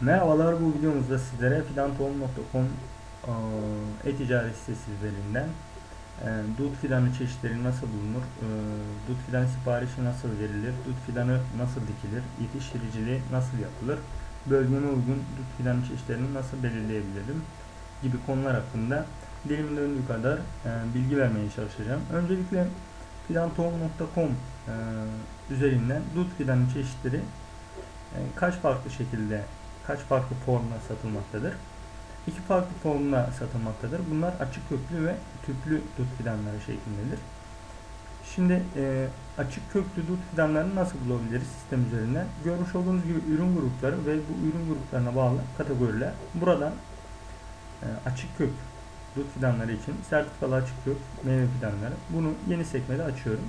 Merhabalar bu videomuzda sizlere fidantohum.com e-ticaret sitesi üzerinden e, dut fidanı çeşitleri nasıl bulunur, e, dut fidan siparişi nasıl verilir, dut fidanı nasıl dikilir, yetiştiriciliği nasıl yapılır, bölgeme uygun dut fidanı çeşitlerini nasıl belirleyebilirim gibi konular hakkında dilimin döndüğü kadar e, bilgi vermeye çalışacağım. Öncelikle fidantohum.com üzerinden dut fidanı çeşitleri kaç farklı şekilde kaç farklı formda satılmaktadır? İki farklı formda satılmaktadır. Bunlar açık köklü ve tüplü dut fidanları şeklindedir. Şimdi e, açık köklü dut fidanlarını nasıl bulabiliriz sistem üzerinden? Görmüş olduğunuz gibi ürün grupları ve bu ürün gruplarına bağlı kategoriler. Buradan e, açık kök dut fidanları için sertifikalı açık kök meyve fidanları. Bunu yeni sekmede açıyorum.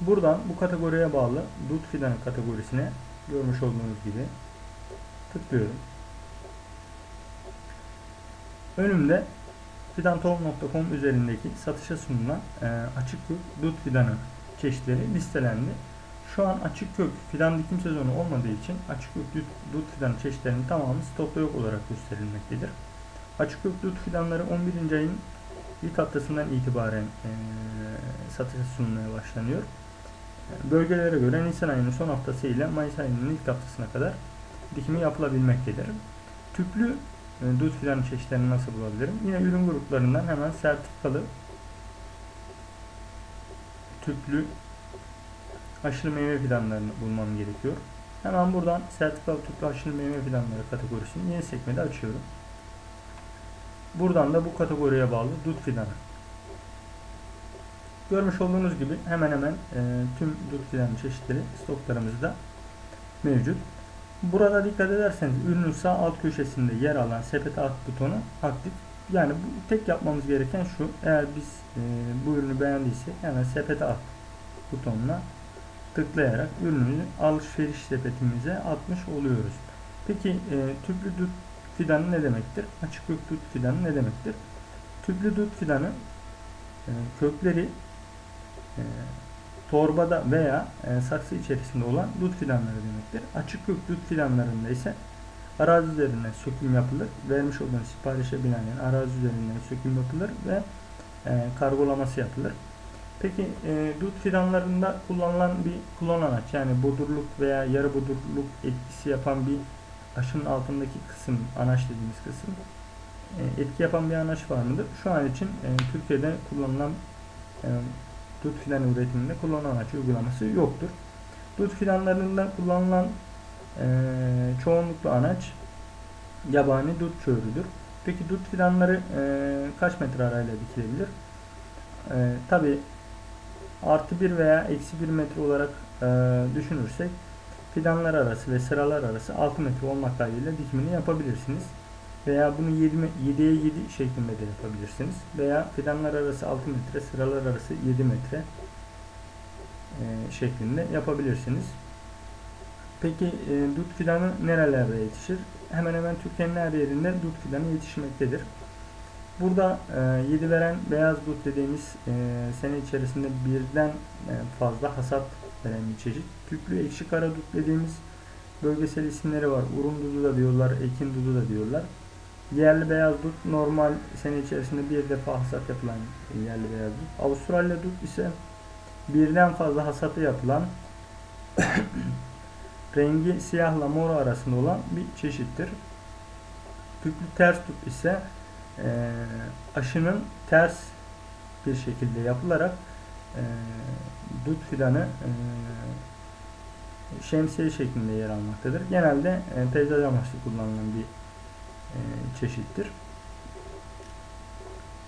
Buradan bu kategoriye bağlı dut fidanı kategorisine görmüş olduğunuz gibi tıklıyorum. Önümde fidantohum.com üzerindeki satışa sunulan e, açık kök dut fidanı çeşitleri listelendi. Şu an açık kök fidan dikim sezonu olmadığı için açık kök dut, dut fidanı çeşitlerinin tamamı stokta yok olarak gösterilmektedir. Açık kök dut fidanları 11. ayın ilk haftasından itibaren e, satışa sunulmaya başlanıyor. Bölgelere göre Nisan ayının son haftası ile Mayıs ayının ilk haftasına kadar dikimi yapılabilmektedir. Tüplü e, dut fidan çeşitlerini nasıl bulabilirim? Yine ürün gruplarından hemen sertifikalı tüplü aşırı meyve fidanlarını bulmam gerekiyor. Hemen buradan sertifikalı tüplü aşırı meyve fidanları kategorisini yeni sekmede açıyorum. Buradan da bu kategoriye bağlı dut fidanı Görmüş olduğunuz gibi hemen hemen e, tüm dut fidan çeşitleri stoklarımızda mevcut. Burada dikkat ederseniz ürünün sağ alt köşesinde yer alan sepete at butonu aktif. Yani bu, tek yapmamız gereken şu. Eğer biz e, bu ürünü beğendiysek hemen sepete at butonuna tıklayarak ürünü alışveriş sepetimize atmış oluyoruz. Peki e, tüplü dut fidanı ne demektir? Açık kök dut fidanı ne demektir? Tüplü dut fidanı e, kökleri torbada veya e, saksı içerisinde olan dut fidanları demektir. Açık kök dut fidanlarında ise arazi üzerinden söküm yapılır. Vermiş olduğunuz siparişe binaen arazi üzerinden söküm yapılır ve e, kargolaması yapılır. Peki e, dut fidanlarında kullanılan bir anaç yani bodurluk veya yarı bodurluk etkisi yapan bir aşının altındaki kısım anaç dediğimiz kısım e, etki yapan bir anaç var mıdır? Şu an için e, Türkiye'de kullanılan e, dut fidan üretiminde kullanılan açı uygulaması yoktur. Dut fidanlarında kullanılan e, çoğunlukla anaç yabani dut çöğürüdür. Peki dut fidanları e, kaç metre arayla dikilebilir? E, Tabi artı 1 veya eksi 1 metre olarak e, düşünürsek fidanlar arası ve sıralar arası 6 metre olmak kaydıyla dikimini yapabilirsiniz. Veya bunu 7, 7'ye 7 şeklinde de yapabilirsiniz. Veya fidanlar arası 6 metre, sıralar arası 7 metre e, şeklinde yapabilirsiniz. Peki e, dut fidanı nerelerde yetişir? Hemen hemen Türkiye'nin her yerinde dut fidanı yetişmektedir. Burada e, 7 veren beyaz dut dediğimiz e, sene içerisinde birden e, fazla hasat veren bir çeşit. Tüplü ekşi kara dut dediğimiz bölgesel isimleri var. Urun dudu da diyorlar, ekin dudu da diyorlar. Yerli beyaz dut normal sene içerisinde bir defa hasat yapılan yerli beyaz dut. Avustralya dut ise birden fazla hasatı yapılan rengi siyahla mor arasında olan bir çeşittir. Tüplü ters dut ise e, aşının ters bir şekilde yapılarak e, dut fidanı e, şemsiye şeklinde yer almaktadır. Genelde e, peyzaj amaçlı kullanılan bir çeşittir.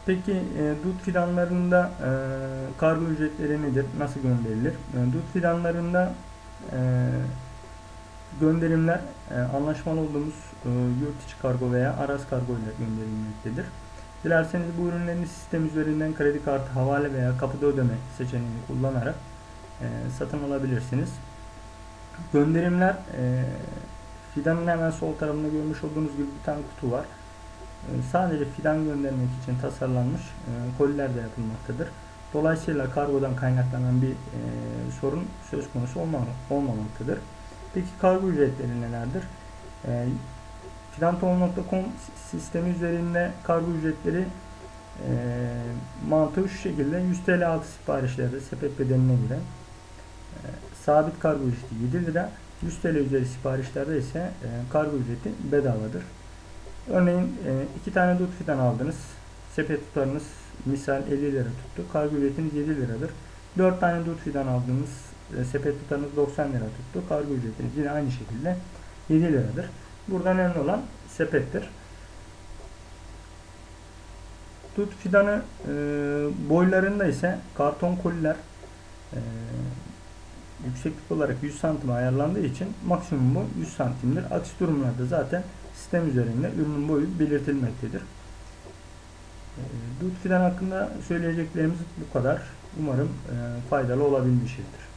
Peki e, dut fidanlarında e, kargo ücretleri nedir? Nasıl gönderilir? E, dut fidanlarında e, gönderimler e, anlaşmalı olduğumuz e, yurt içi kargo veya araz kargo ile gönderilmektedir. Dilerseniz bu ürünlerini sistem üzerinden kredi kartı, havale veya kapıda ödeme seçeneğini kullanarak e, satın alabilirsiniz. Gönderimler e, Fidanın hemen sol tarafında görmüş olduğunuz gibi bir tane kutu var. Ee, sadece fidan göndermek için tasarlanmış e, koliler de yapılmaktadır. Dolayısıyla kargodan kaynaklanan bir e, sorun söz konusu olmamaktadır. Peki kargo ücretleri nelerdir? E, Fidantohum.com sistemi üzerinde kargo ücretleri e, mantığı şu şekilde 100 TL altı siparişlerde sepet bedeline göre e, sabit kargo ücreti 7 lira 100 TL üzeri siparişlerde ise e, kargo ücreti bedavadır. Örneğin e, iki tane dut fidan aldınız. Sepet tutarınız misal 50 lira tuttu. Kargo ücretiniz 7 liradır. 4 tane dut fidan aldığınız e, sepet tutarınız 90 lira tuttu. Kargo ücretiniz yine aynı şekilde 7 liradır. Burada önemli olan sepettir. Dut fidanı e, boylarında ise karton koliler e, yükseklik olarak 100 santim ayarlandığı için maksimum boy 100 santimdir. Aksi durumlarda zaten sistem üzerinde ürünün boyu belirtilmektedir. E, dut hakkında söyleyeceklerimiz bu kadar. Umarım e, faydalı olabilmişizdir.